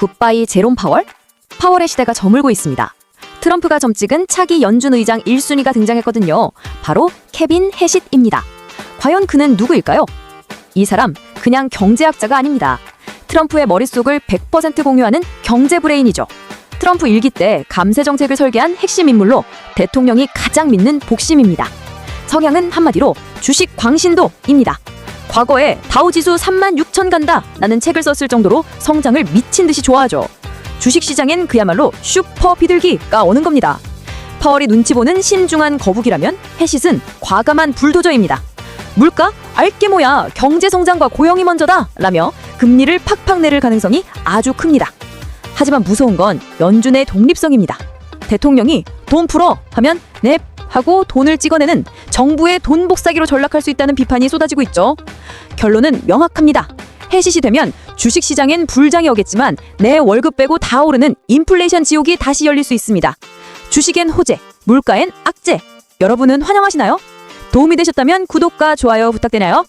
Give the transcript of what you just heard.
굿바이 제롬 파월? 파월의 시대가 저물고 있습니다. 트럼프가 점 찍은 차기 연준 의장 1순위가 등장했거든요. 바로 케빈 해싯입니다. 과연 그는 누구일까요? 이 사람 그냥 경제학자가 아닙니다. 트럼프의 머릿속을 100% 공유하는 경제 브레인이죠. 트럼프 일기 때 감세 정책을 설계한 핵심 인물로 대통령이 가장 믿는 복심입니다. 성향은 한마디로 주식 광신도입니다. 과거에 다우지수 3만 6천 간다 라는 책을 썼을 정도로 성장을 미친 듯이 좋아하죠. 주식시장엔 그야말로 슈퍼 비둘기가 오는 겁니다. 파월이 눈치 보는 신중한 거북이라면 해싯은 과감한 불도저입니다. 물가? 알게 뭐야 경제 성장과 고용이 먼저다 라며 금리를 팍팍 내릴 가능성이 아주 큽니다. 하지만 무서운 건 연준의 독립성입니다. 대통령이 돈 풀어 하면 넵 하고 돈을 찍어내는 정부의 돈 복사기로 전락할 수 있다는 비판이 쏟아지고 있죠. 결론은 명확합니다. 해시시 되면 주식시장엔 불장이 오겠지만 내 월급 빼고 다 오르는 인플레이션 지옥이 다시 열릴 수 있습니다. 주식엔 호재, 물가엔 악재. 여러분은 환영하시나요? 도움이 되셨다면 구독과 좋아요 부탁드려요.